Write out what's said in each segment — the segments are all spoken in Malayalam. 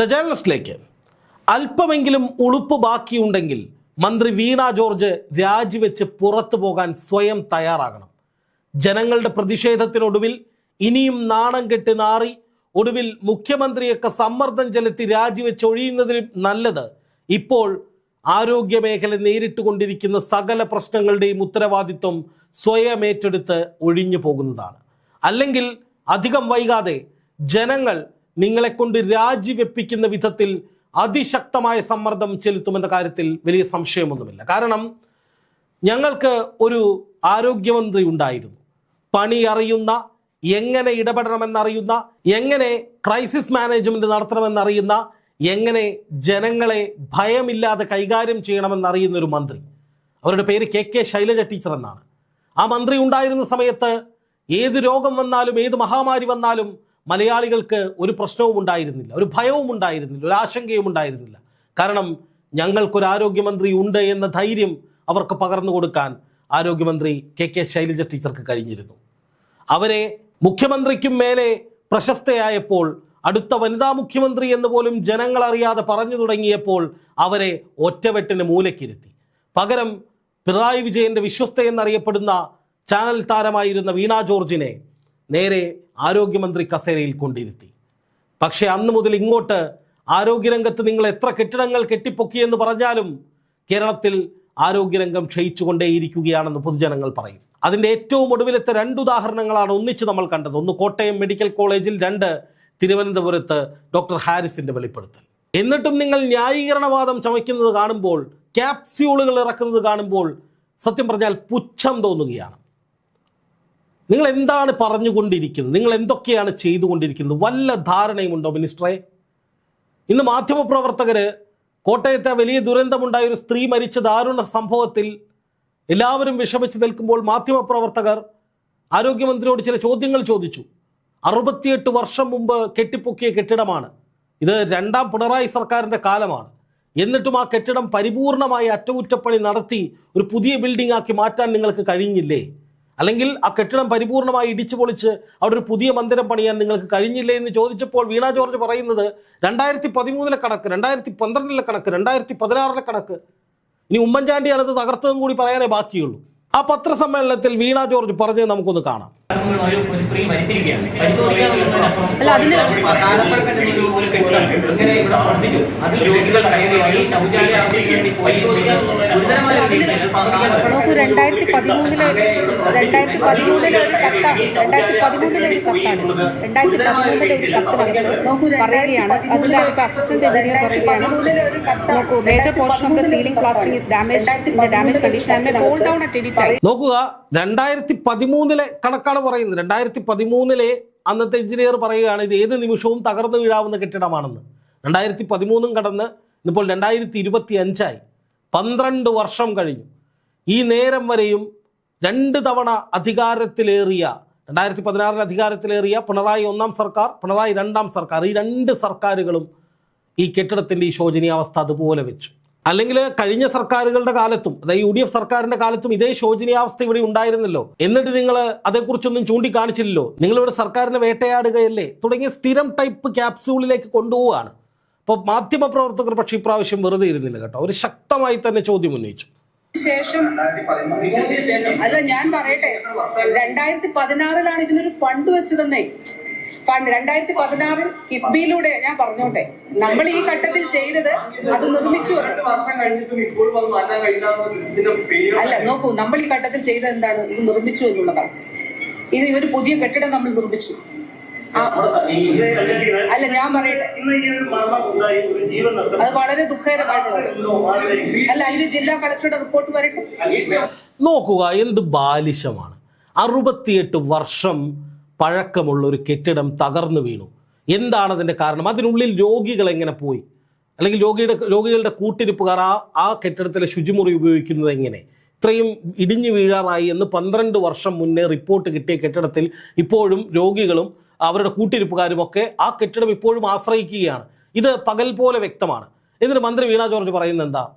ദ ജേർണലിസ്റ്റിലേക്ക് അല്പമെങ്കിലും ഉളുപ്പ് ബാക്കിയുണ്ടെങ്കിൽ മന്ത്രി വീണ ജോർജ് രാജിവെച്ച് പുറത്തു പോകാൻ സ്വയം തയ്യാറാകണം. ജനങ്ങളുടെ പ്രതിഷേധത്തിനൊടുവിൽ ഇനിയും നാണം കെട്ട് നാറി ഒടുവിൽ മുഖ്യമന്ത്രിയൊക്കെ സമ്മർദ്ദം ചെലുത്തി രാജിവെച്ച് ഒഴിയുന്നതിലും നല്ലത്. ഇപ്പോൾ ആരോഗ്യ മേഖല നേരിട്ടുകൊണ്ടിരിക്കുന്ന സകല പ്രശ്നങ്ങളുടെയും ഉത്തരവാദിത്വം സ്വയം ഏറ്റെടുത്ത് ഒഴിഞ്ഞു പോകുന്നതാണ്. അല്ലെങ്കിൽ അധികം വൈകാതെ ജനങ്ങൾ നിങ്ങളെ കൊണ്ട് രാജിവെപ്പിക്കുന്ന വിധത്തിൽ അതിശക്തമായ സമ്മർദ്ദം ചെലുത്തുമെന്ന കാര്യത്തിൽ വലിയ സംശയമൊന്നുമില്ല. കാരണം ഞങ്ങൾക്ക് ഒരു ആരോഗ്യമന്ത്രി ഉണ്ടായിരുന്നു. പണി അറിയുന്ന എങ്ങനെ ഇടപെടണമെന്നറിയുന്ന എങ്ങനെ ക്രൈസിസ് മാനേജ്മെന്റ് നടത്തണമെന്നറിയുന്ന എങ്ങനെ ജനങ്ങളെ ഭയമില്ലാതെ കൈകാര്യം ചെയ്യണമെന്നറിയുന്ന ഒരു മന്ത്രി. അവരുടെ പേര് കെ കെ ശൈലജ ടീച്ചർ എന്നാണ്. ആ മന്ത്രി ഉണ്ടായിരുന്ന സമയത്ത് ഏത് രോഗം വന്നാലും ഏത് മഹാമാരി വന്നാലും മലയാളികൾക്ക് ഒരു പ്രശ്നവും ഉണ്ടായിരുന്നില്ല ഒരു ഭയവും ഉണ്ടായിരുന്നില്ല ഒരു ആശങ്കയും ഉണ്ടായിരുന്നില്ല. കാരണം ഞങ്ങൾക്കൊരു ആരോഗ്യമന്ത്രി ഉണ്ട് എന്ന ധൈര്യം അവർക്ക് പകർന്നു കൊടുക്കാൻ ആരോഗ്യമന്ത്രി കെ കെ ശൈലജ ടീച്ചർക്ക് കഴിഞ്ഞിരുന്നു. അവരെ മുഖ്യമന്ത്രിക്കും മേലെ പ്രശസ്തയായപ്പോൾ അടുത്ത വനിതാ മുഖ്യമന്ത്രി എന്ന് പോലും ജനങ്ങൾ അറിയാതെ പറഞ്ഞു തുടങ്ങിയപ്പോൾ അവരെ ഒറ്റവെട്ടിന് മൂലക്കിരുത്തി. പകരം പിണറായി വിജയന്റെ വിശ്വസ്ത എന്നറിയപ്പെടുന്ന ചാനൽ താരമായിരുന്ന വീണ ജോർജിനെ നേരെ ആരോഗ്യമന്ത്രി കസേരയിൽ കൊണ്ടിരുത്തി. പക്ഷേ അന്ന് മുതൽ ഇങ്ങോട്ട് ആരോഗ്യരംഗത്ത് നിങ്ങൾ എത്ര കെട്ടിടങ്ങൾ കെട്ടിപ്പൊക്കിയെന്ന് പറഞ്ഞാലും കേരളത്തിൽ ആരോഗ്യരംഗം ക്ഷയിച്ചുകൊണ്ടേയിരിക്കുകയാണെന്ന് പൊതുജനങ്ങൾ പറയും. അതിന്റെ ഏറ്റവും ഒടുവിലത്തെ രണ്ട് ഉദാഹരണങ്ങളാണ് ഒന്നിച്ച് നമ്മൾ കണ്ടത്. ഒന്ന് കോട്ടയം മെഡിക്കൽ കോളേജിൽ രണ്ട് തിരുവനന്തപുരത്ത് ഡോക്ടർ ഹാരിസിന്റെ വെളിപ്പെടുത്തൽ. എന്നിട്ടും നിങ്ങൾ ന്യായീകരണവാദം ചമയ്ക്കുന്നത് കാണുമ്പോൾ ക്യാപ്സ്യൂളുകൾ ഇറക്കുന്നത് കാണുമ്പോൾ സത്യം പറഞ്ഞാൽ പുച്ഛം തോന്നുകയാണ്. നിങ്ങൾ എന്താണ് പറഞ്ഞുകൊണ്ടിരിക്കുന്നത്? നിങ്ങൾ എന്തൊക്കെയാണ് ചെയ്തുകൊണ്ടിരിക്കുന്നത്? വല്ല ധാരണയുമുണ്ടോ മിനിസ്റ്ററെ? ഇന്ന് മാധ്യമപ്രവർത്തകർ കോട്ടയത്തെ വലിയ ദുരന്തമുണ്ടായ ഒരു സ്ത്രീ മരിച്ച ദാരുണ സംഭവത്തിൽ എല്ലാവരും വിഷമിച്ചു നിൽക്കുമ്പോൾ മാധ്യമപ്രവർത്തകർ ആരോഗ്യമന്ത്രിയോട് ചില ചോദ്യങ്ങൾ ചോദിച്ചു. അറുപത്തിയെട്ട് വർഷം മുമ്പ് കെട്ടിപ്പൊക്കിയ കെട്ടിടമാണ്. ഇത് രണ്ടാം പിണറായി സർക്കാരിന്റെ കാലമാണ്. എന്നിട്ടും ആ കെട്ടിടം പരിപൂർണമായി അറ്റകുറ്റപ്പണി നടത്തി ഒരു പുതിയ ബിൽഡിംഗ് ആക്കി മാറ്റാൻ നിങ്ങൾക്ക് കഴിഞ്ഞില്ലേ? അല്ലെങ്കിൽ ആ കെട്ടിടം പരിപൂർണമായി ഇടിച്ചു പൊളിച്ച് അവിടെ ഒരു പുതിയ മന്ദിരം പണിയാൻ നിങ്ങൾക്ക് കഴിഞ്ഞില്ലേ എന്ന് ചോദിച്ചപ്പോൾ വീണ ജോർജ് പറയുന്നത് രണ്ടായിരത്തി പതിമൂന്നിലെ കണക്ക് രണ്ടായിരത്തി പന്ത്രണ്ടിലെ കണക്ക് രണ്ടായിരത്തി പതിനാറിലെ കണക്ക്. ഇനി ഉമ്മൻചാണ്ടിയാണ് ഇത് തകർത്തതും കൂടി പറയാനേ ബാക്കിയുള്ളൂ. ആ പത്രസമ്മേളനത്തിൽ വീണ ജോർജ് പറഞ്ഞത് നമുക്കൊന്ന് കാണാം. അല്ല, അതിന് കാലപ്പഴക്കത്തിൽ ഒരു കെട്ടിടം ഇങ്ങനെ ഇവിടെ പ്രവർത്തിച്ചു അതിൽ രോഗികൾ നോക്കൂ രണ്ടായിരത്തി പതിമൂന്നിലെ രണ്ടായിരത്തി പതിമൂന്നിലെ ഒരു കത്ത രണ്ടായിരത്തി പതിമൂന്നിലെ ഒരു കത്താണ്. രണ്ടായിരത്തി പതിമൂന്നിലെ ഒരു കത്തിനകത്ത് നോക്കൂ പറയുകയാണ് അതിനകത്ത് അസിസ്റ്റന്റ് എഞ്ചിനീയർ പറയുകയാണ്. നോക്കൂ major portion of the ceiling plastering is damage in the damage condition and may fall down at any time നോക്കുക രണ്ടായിരത്തി പതിമൂന്നിലെ കണക്കാണ് പറയുന്നത്. രണ്ടായിരത്തി പതിമൂന്നിലെ അന്നത്തെ എഞ്ചിനീയർ പറയുകയാണ് ഇത് ഏത് നിമിഷവും തകർന്നു വീഴാവുന്ന കെട്ടിടമാണെന്ന്. രണ്ടായിരത്തി പതിമൂന്നും കടന്ന് ഇന്നിപ്പോൾ രണ്ടായിരത്തി ഇരുപത്തി അഞ്ചായി പന്ത്രണ്ട് വർഷം കഴിഞ്ഞു. ഈ നേരം വരെയും രണ്ട് തവണ അധികാരത്തിലേറിയ രണ്ടായിരത്തി പതിനാറിൽ അധികാരത്തിലേറിയ പിണറായി ഒന്നാം സർക്കാർ പിണറായി രണ്ടാം സർക്കാർ ഈ രണ്ട് സർക്കാരുകളും ഈ കെട്ടിടത്തിന്റെ ഈ ശോചനീയാവസ്ഥ അതുപോലെ വെച്ചു. അല്ലെങ്കിൽ കഴിഞ്ഞ സർക്കാരുകളുടെ കാലത്തും അതായത് യു ഡി എഫ് സർക്കാരിന്റെ കാലത്തും ഇതേ ശോചനീയാവസ്ഥ ഇവിടെ ഉണ്ടായിരുന്നല്ലോ. എന്നിട്ട് നിങ്ങൾ അതേക്കുറിച്ചൊന്നും ചൂണ്ടിക്കാണിച്ചില്ലല്ലോ. നിങ്ങളിവിടെ സർക്കാരിനെ വേട്ടയാടുകയല്ലേ? തുടങ്ങിയ സ്ഥിരം ടൈപ്പ് ക്യാപ്സ്യൂളിലേക്ക് കൊണ്ടുപോവുകയാണ്. അപ്പോൾ മാധ്യമപ്രവർത്തകർ പക്ഷേ ഇപ്രാവശ്യം വെറുതെ ഇരുന്നില്ല കേട്ടോ. അവർ ശക്തമായി തന്നെ ചോദ്യം ഉന്നയിച്ചു. ശേഷം അല്ല ഞാൻ പറയട്ടെ. രണ്ടായിരത്തി പതിനാറിലാണ് ഇതിനൊരു ഫണ്ട് വെച്ചതെന്നേ. ഫണ്ട് രണ്ടായിരത്തി പതിനാറിൽ കിഫ്ബിയിലൂടെ ഞാൻ പറഞ്ഞോട്ടെ. നമ്മൾ ഈ ഘട്ടത്തിൽ ചെയ്തത് അത് നിർമ്മിച്ചു അല്ല നോക്കൂ നമ്മൾ ഈ ഘട്ടത്തിൽ ചെയ്തത് എന്താണ്? ഇത് നിർമ്മിച്ചു എന്നുള്ളതാണ്. ഇത് ഒരു പുതിയ കെട്ടിടം നമ്മൾ നിർമ്മിച്ചു. അല്ല ഞാൻ പറയട്ടെ. അത് വളരെ ദുഃഖകരമായിട്ടുള്ളത്. അല്ല അതിന് ജില്ലാ കളക്ടറുടെ റിപ്പോർട്ട് വരട്ടെ? നോക്കുക എന്ത് ബാലിശമാണ്. അറുപത്തിയെട്ട് വർഷം പഴക്കമുള്ള ഒരു കെട്ടിടം തകർന്നു വീണു. എന്താണ് അതിന്റെ കാരണം? അതിനുള്ളിൽ രോഗികൾ എങ്ങനെ പോയി? അല്ലെങ്കിൽ രോഗിയുടെ രോഗികളുടെ കൂട്ടിരിപ്പുകാർ ആ ആ കെട്ടിടത്തിലെ ശുചിമുറി ഉപയോഗിക്കുന്നത് എങ്ങനെ? ഇത്രയും ഇടിഞ്ഞു വീഴാറായി എന്ന് പന്ത്രണ്ട് വർഷം മുന്നേ റിപ്പോർട്ട് കിട്ടിയ കെട്ടിടത്തിൽ ഇപ്പോഴും രോഗികളും അവരുടെ കൂട്ടിരിപ്പുകാരും ഒക്കെ ആ കെട്ടിടം ഇപ്പോഴും ആശ്രയിക്കുകയാണ്. ഇത് പകൽ പോലെ വ്യക്തമാണ്. എന്നിട്ട് മന്ത്രി വീണ ജോർജ് പറയുന്നത് എന്താ?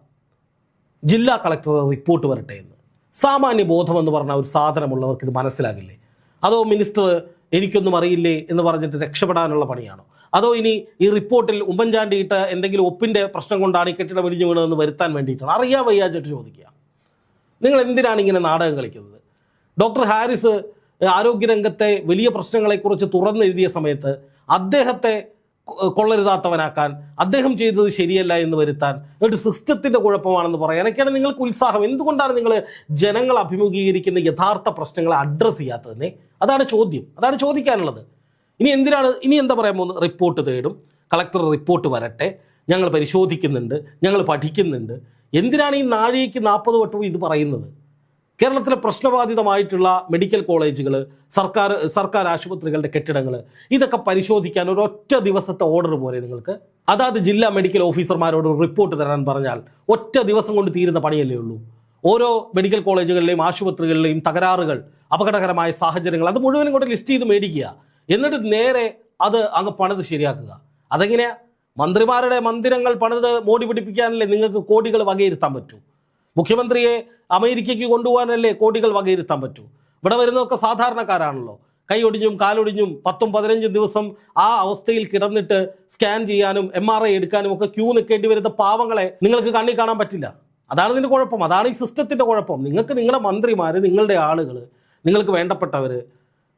ജില്ലാ കളക്ടർ റിപ്പോർട്ട് വരട്ടെ എന്ന്. സാമാന്യ ബോധം എന്ന് പറഞ്ഞ ഒരു സാധനമുള്ളവർക്ക് ഇത് മനസ്സിലാകില്ലേ? അതോ മിനിസ്റ്റർ എനിക്കൊന്നും അറിയില്ലേ എന്ന് പറഞ്ഞിട്ട് രക്ഷപ്പെടാനുള്ള പണിയാണോ? അതോ ഇനി ഈ റിപ്പോർട്ടിൽ ഉമ്മൻചാണ്ടി ഇട്ട എന്തെങ്കിലും ഒപ്പിന്റെ പ്രശ്നം കൊണ്ടാണ് ഈ കെട്ടിടം ഇടിഞ്ഞു വീണതെന്ന് വരുത്താൻ വേണ്ടിയിട്ടാണ്? അറിയാൻ വയ്യാച്ചിട്ട് ചോദിക്കുക. നിങ്ങൾ എന്തിനാണ് ഇങ്ങനെ നാടകം കളിക്കുന്നത്? ഡോക്ടർ ഹാരിസ് ആരോഗ്യരംഗത്തെ വലിയ പ്രശ്നങ്ങളെക്കുറിച്ച് തുറന്നെഴുതിയ സമയത്ത് അദ്ദേഹത്തെ കൊള്ളരുതാത്തവനാക്കാൻ അദ്ദേഹം ചെയ്തത് ശരിയല്ല എന്ന് വരുത്താൻ എന്നിട്ട് സിസ്റ്റത്തിന്റെ കുഴപ്പമാണെന്ന് പറയാൻ ഒക്കെയാണ് നിങ്ങൾക്ക് ഉത്സാഹം. എന്തുകൊണ്ടാണ് നിങ്ങൾ ജനങ്ങൾ അഭിമുഖീകരിക്കുന്ന യഥാർത്ഥ പ്രശ്നങ്ങളെ അഡ്രസ്സ് ചെയ്യാത്തതിനെ അതാണ് ചോദ്യം. അതാണ് ചോദിക്കാനുള്ളത്. ഇനി എന്തിനാണ് ഇനി എന്താ പറയാൻ പോകുന്നത്? റിപ്പോർട്ട് തേടും. കളക്ടർ റിപ്പോർട്ട് വരട്ടെ. ഞങ്ങൾ പരിശോധിക്കുന്നുണ്ട്. ഞങ്ങൾ പഠിക്കുന്നുണ്ട്. എന്തിനാണ് ഈ നാഴികയ്ക്ക് നാൽപ്പത് വട്ടവും ഇത് പറയുന്നത്? കേരളത്തിലെ പ്രശ്നബാധിതമായിട്ടുള്ള മെഡിക്കൽ കോളേജുകൾ സർക്കാർ സർക്കാർ ആശുപത്രികളുടെ കെട്ടിടങ്ങൾ ഇതൊക്കെ പരിശോധിക്കാൻ ഒരൊറ്റ ദിവസത്തെ ഓർഡർ പോലെ നിങ്ങൾക്ക്? അതാത് ജില്ലാ മെഡിക്കൽ ഓഫീസർമാരോട് റിപ്പോർട്ട് തരാൻ പറഞ്ഞാൽ ഒറ്റ ദിവസം കൊണ്ട് തീരുന്ന പണിയല്ലേ ഉള്ളൂ? ഓരോ മെഡിക്കൽ കോളേജുകളിലെയും ആശുപത്രികളിലെയും തകരാറുകൾ അപകടകരമായ സാഹചര്യങ്ങൾ അത് മുഴുവനും കൂടെ ലിസ്റ്റ് ചെയ്ത് മേടിക്കുക. എന്നിട്ട് നേരെ അത് അങ്ങ് പണിത് ശരിയാക്കുക. അതെങ്ങനെയാ? മന്ത്രിമാരുടെ മന്ദിരങ്ങൾ പണിത് മോടി പിടിപ്പിക്കാനല്ലേ നിങ്ങൾക്ക് കോടികൾ വകയിരുത്താൻ പറ്റൂ? മുഖ്യമന്ത്രിയെ അമേരിക്കയ്ക്ക് കൊണ്ടുപോകാനല്ലേ കോടികൾ വകയിരുത്താൻ പറ്റൂ? ഇവിടെ വരുന്നതൊക്കെ സാധാരണക്കാരാണല്ലോ. കൈയൊടിഞ്ഞും കാലൊടിഞ്ഞും പത്തും പതിനഞ്ചും ദിവസം ആ അവസ്ഥയിൽ കിടന്നിട്ട് സ്കാൻ ചെയ്യാനും എം ആർ ഐ എടുക്കാനും ഒക്കെ ക്യൂ നിൽക്കേണ്ടി വരുന്ന പാവങ്ങളെ നിങ്ങൾക്ക് കണ്ണി കാണാൻ പറ്റില്ല. അതാണ് ഇതിന്റെ കുഴപ്പം. അതാണ് ഈ സിസ്റ്റത്തിന്റെ കുഴപ്പം. നിങ്ങൾക്ക് നിങ്ങളുടെ മന്ത്രിമാർ നിങ്ങളുടെ ആളുകൾ നിങ്ങൾക്ക് വേണ്ടപ്പെട്ടവർ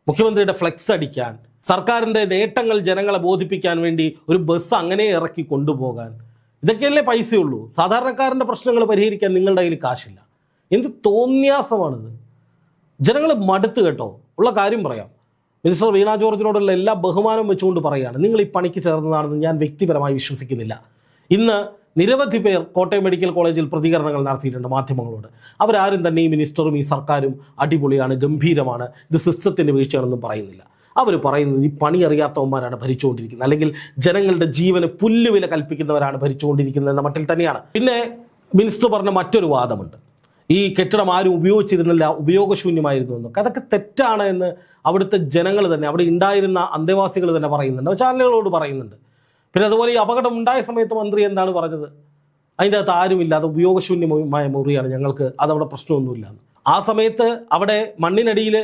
മുഖ്യമന്ത്രിയുടെ ഫ്ലെക്സ് അടിക്കാൻ സർക്കാരിന്റെ നേട്ടങ്ങൾ ജനങ്ങളെ ബോധിപ്പിക്കാൻ വേണ്ടി ഒരു ബസ് അങ്ങനെ ഇറക്കി കൊണ്ടുപോകാൻ ഇതൊക്കെയല്ലേ പൈസയുള്ളൂ. സാധാരണക്കാരന്റെ പ്രശ്നങ്ങൾ പരിഹരിക്കാൻ നിങ്ങളുടെ കയ്യിൽ കാശില്ല. എന്ത് തോന്നിയാസമാണിത്? ജനങ്ങൾ മടുത്ത് കേട്ടോ. ഉള്ള കാര്യം പറയാം. മിനിസ്റ്റർ വീണ ജോർജിനോടുള്ള എല്ലാ ബഹുമാനവും വെച്ചുകൊണ്ട് പറയുകയാണ്. നിങ്ങൾ ഈ പണിക്ക് ചേർന്നതാണെന്ന് ഞാൻ വ്യക്തിപരമായി വിശ്വസിക്കുന്നില്ല. ഇന്ന് നിരവധി പേർ കോട്ടയം മെഡിക്കൽ കോളേജിൽ പ്രതികരണങ്ങൾ നടത്തിയിട്ടുണ്ട് മാധ്യമങ്ങളോട്. അവരാരും തന്നെ ഈ മിനിസ്റ്ററും ഈ സർക്കാരും അടിപൊളിയാണ് ഗംഭീരമാണ്. ഇത് സിസ്റ്റത്തിന്റെ വീഴ്ചയാണെന്നും പറയുന്നില്ല. അവർ പറയുന്നത് ഈ പണി അറിയാത്തവന്മാരാണ് ഭരിച്ചുകൊണ്ടിരിക്കുന്നത്. അല്ലെങ്കിൽ ജനങ്ങളുടെ ജീവന് പുല്ലുവില കൽപ്പിക്കുന്നവരാണ് ഭരിച്ചുകൊണ്ടിരിക്കുന്നത് എന്ന മട്ടിൽ തന്നെയാണ്. പിന്നെ മിനിസ്റ്റർ പറഞ്ഞ മറ്റൊരു വാദമുണ്ട്. ഈ കെട്ടിടം ആരും ഉപയോഗിച്ചിരുന്നില്ല ഉപയോഗശൂന്യമായിരുന്നു എന്നൊക്കെ അതൊക്കെ തെറ്റാണ് എന്ന് അവിടുത്തെ ജനങ്ങൾ തന്നെ അവിടെ ഉണ്ടായിരുന്ന അന്തേവാസികൾ തന്നെ പറയുന്നുണ്ട്. ചാനലുകളോട് പറയുന്നുണ്ട്. പിന്നെ അതുപോലെ ഈ അപകടം ഉണ്ടായ സമയത്ത് മന്ത്രി എന്താണ് പറഞ്ഞത്? അതിന്റെ അകത്ത് ആരുമില്ല അത് ഉപയോഗശൂന്യമായ മുറിയാണ് ഞങ്ങൾക്ക് അതവിടെ പ്രശ്നമൊന്നുമില്ല എന്ന്. ആ സമയത്ത് അവിടെ മണ്ണിനടിയിൽ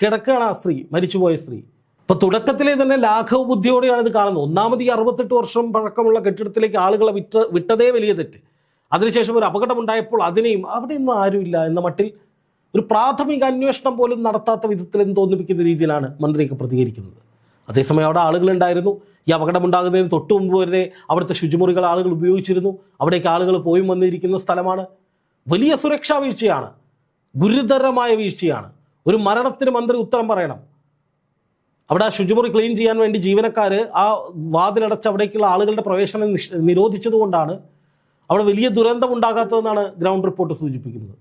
കിടക്കുകയാണ് ആ സ്ത്രീ മരിച്ചുപോയ സ്ത്രീ. ഇപ്പൊ തുടക്കത്തിലെ തന്നെ ലാഘവ ബുദ്ധിയോടെയാണ് ഇത് കാണുന്നത്. ഒന്നാമത് ഈ അറുപത്തെട്ട് വർഷം പഴക്കമുള്ള കെട്ടിടത്തിലേക്ക് ആളുകളെ വിട്ട് വിട്ടതേ വലിയ തെറ്റ്. അതിനുശേഷം ഒരു അപകടമുണ്ടായപ്പോൾ അതിനെയും അവിടെയൊന്നും ആരുമില്ല എന്ന മട്ടിൽ ഒരു പ്രാഥമിക അന്വേഷണം പോലും നടത്താത്ത വിധത്തിൽ എന്ന് തോന്നിപ്പിക്കുന്ന രീതിയിലാണ് മന്ത്രിയൊക്കെ പ്രതികരിക്കുന്നത്. അതേസമയം അവിടെ ആളുകളുണ്ടായിരുന്നു. ഈ അപകടമുണ്ടാകുന്നതിന് തൊട്ട് മുമ്പ് വരെ അവിടുത്തെ ശുചിമുറികൾ ആളുകൾ ഉപയോഗിച്ചിരുന്നു. അവിടേക്ക് ആളുകൾ പോയി വന്നിരിക്കുന്ന സ്ഥലമാണ്. വലിയ സുരക്ഷാ വീഴ്ചയാണ്. ഗുരുതരമായ വീഴ്ചയാണ്. ഒരു മരണത്തിന് മന്ത്രി ഉത്തരം പറയണം. അവിടെ ആ ശുചിമുറി ക്ലീൻ ചെയ്യാൻ വേണ്ടി ജീവനക്കാർ ആ വാതിലടച്ച് അവിടേക്കുള്ള ആളുകളുടെ പ്രവേശനം നിരോധിച്ചതുകൊണ്ടാണ് അവിടെ വലിയ ദുരന്തം ഉണ്ടാകാത്തതെന്നാണ് ഗ്രൗണ്ട് റിപ്പോർട്ട് സൂചിപ്പിക്കുന്നത്.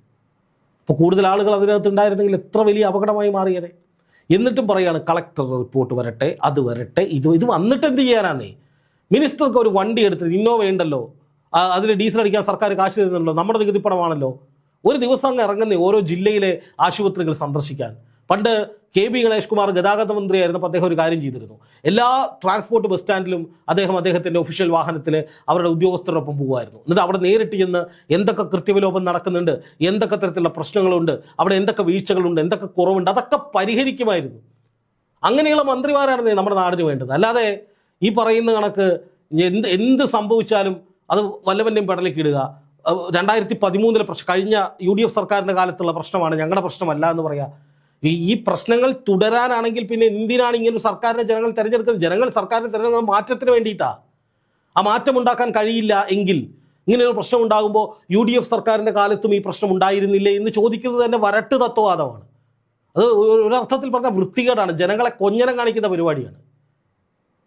അപ്പോൾ കൂടുതൽ ആളുകൾ അതിനകത്ത് ഉണ്ടായിരുന്നെങ്കിൽ എത്ര വലിയ അപകടമായി മാറിയേനെ? എന്നിട്ടും പറയുകയാണ് കളക്ടർ റിപ്പോർട്ട് വരട്ടെ അത് വരട്ടെ ഇത് ഇത് വന്നിട്ട് എന്ത് ചെയ്യാനാന്നേ? മിനിസ്റ്റർക്ക് ഒരു വണ്ടി എടുത്തിട്ട് ഇന്നോ വേണ്ടല്ലോ അതിൽ ഡീസൽ അടിക്കാൻ സർക്കാർ കാശ് തരുന്നുണ്ടല്ലോ നമ്മുടെ നികുതിപ്പണമാണല്ലോ. ഒരു ദിവസം അങ്ങ് ഇറങ്ങുന്നേ ഓരോ ജില്ലയിലെ ആശുപത്രികൾ സന്ദർശിക്കാൻ. പണ്ട് കെ ബി ഗണേഷ് കുമാർ ഗതാഗത മന്ത്രിയായിരുന്നപ്പോൾ അദ്ദേഹം ഒരു കാര്യം ചെയ്തിരുന്നു. എല്ലാ ട്രാൻസ്പോർട്ട് ബസ് സ്റ്റാൻഡിലും അദ്ദേഹം അദ്ദേഹത്തിന്റെ ഒഫീഷ്യൽ വാഹനത്തിൽ അവരുടെ ഉദ്യോഗസ്ഥരോടൊപ്പം പോകുമായിരുന്നു എന്നിട്ട് അവിടെ നേരിട്ട് ചെന്ന് എന്തൊക്കെ കൃത്യവിലോപം നടക്കുന്നുണ്ട് എന്തൊക്കെ തരത്തിലുള്ള പ്രശ്നങ്ങളുണ്ട് അവിടെ എന്തൊക്കെ വീഴ്ചകളുണ്ട് എന്തൊക്കെ കുറവുണ്ട് അതൊക്കെ പരിഹരിക്കുമായിരുന്നു. അങ്ങനെയുള്ള മന്ത്രിമാരാണ് നമ്മുടെ നാടിന് വേണ്ടത്. അല്ലാതെ ഈ പറയുന്ന കണക്ക് എന്ത് എന്ത് സംഭവിച്ചാലും അത് വല്ലവന്റെയും പെടലേക്ക് ഇടുക. അഹ് രണ്ടായിരത്തി പതിമൂന്നിലെ പ്രശ്നം കഴിഞ്ഞ യു ഡി എഫ് സർക്കാരിന്റെ കാലത്തുള്ള പ്രശ്നമാണ് ഞങ്ങളുടെ പ്രശ്നമല്ല എന്ന് പറയാ. ഈ പ്രശ്നങ്ങൾ തുടരാനാണെങ്കിൽ പിന്നെ എന്തിനാണ് ഇങ്ങനെ സർക്കാരിനെ ജനങ്ങൾ തിരഞ്ഞെടുക്കുന്നത്? ജനങ്ങൾ സർക്കാരിനെ തിരഞ്ഞെടുക്കുന്നത് മാറ്റത്തിന് വേണ്ടിയിട്ടാണ് ആ മാറ്റം ഉണ്ടാക്കാൻ കഴിയില്ല എങ്കിൽ ഇങ്ങനെ ഒരു പ്രശ്നം ഉണ്ടാകുമ്പോൾ യു ഡി എഫ് സർക്കാരിന്റെ കാലത്തും ഈ പ്രശ്നം ഉണ്ടായിരുന്നില്ലേ എന്ന് ചോദിക്കുന്നത് തന്നെ വരട്ട് തത്വവാദമാണ്. അത് ഒരു- ഒരർത്ഥത്തിൽ പറഞ്ഞാൽ വൃത്തികേടാണ്. ജനങ്ങളെ കൊഞ്ഞനം കാണിക്കുന്ന പരിപാടിയാണ്.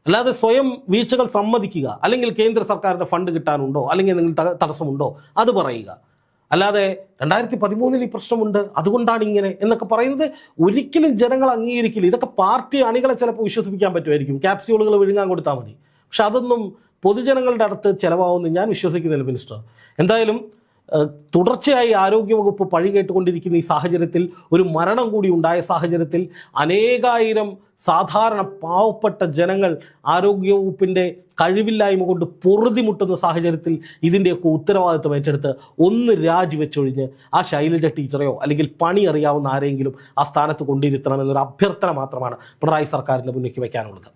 അല്ലാതെ സ്വയം വീഴ്ചകൾ സമ്മതിക്കുക. അല്ലെങ്കിൽ കേന്ദ്ര സർക്കാരിന്റെ ഫണ്ട് കിട്ടാനുണ്ടോ? അല്ലെങ്കിൽ എന്തെങ്കിലും തടസ്സമുണ്ടോ? അത് പറയുക. അല്ലാതെ രണ്ടായിരത്തി പതിമൂന്നിൽ ഈ പ്രശ്നമുണ്ട്. അതുകൊണ്ടാണ് ഇങ്ങനെ എന്നൊക്കെ പറയുന്നത്. ഒരിക്കലും ജനങ്ങൾ അംഗീകരിക്കില്ല. ഇതൊക്കെ പാർട്ടി അണികളെ ചിലപ്പോൾ വിശ്വസിപ്പിക്കാൻ പറ്റുമായിരിക്കും. ക്യാപ്സ്യൂളുകൾ വിഴുങ്ങാൻ കൊടുത്താൽ മതി. പക്ഷെ അതൊന്നും പൊതുജനങ്ങളുടെ അടുത്ത് ചിലവാകുമെന്ന് ഞാൻ വിശ്വസിക്കുന്നില്ല മിനിസ്റ്റർ. എന്തായാലും തുടർച്ചയായി ആരോഗ്യവകുപ്പ് പഴി കേട്ടുകൊണ്ടിരിക്കുന്ന ഈ സാഹചര്യത്തിൽ ഒരു മരണം കൂടി ഉണ്ടായ സാഹചര്യത്തിൽ അനേകായിരം സാധാരണ പാവപ്പെട്ട ജനങ്ങൾ ആരോഗ്യവകുപ്പിന്റെ കഴിവില്ലായ്മ കൊണ്ട് പൊറുതിമുട്ടുന്ന സാഹചര്യത്തിൽ ഇതിന്റെയൊക്കെ ഉത്തരവാദിത്വം ഏറ്റെടുത്ത് ഒന്ന് രാജിവെച്ചൊഴിഞ്ഞ് ആ ശൈലജ ടീച്ചറെയോ അല്ലെങ്കിൽ പണി അറിയാവുന്ന ആരെങ്കിലും ആ സ്ഥാനത്ത് കൊണ്ടിരുത്തണമെന്നൊരു അഭ്യർത്ഥന മാത്രമാണ് പിണറായി സർക്കാരിന്റെ മുന്നിലേക്ക് വയ്ക്കാനുള്ളത്.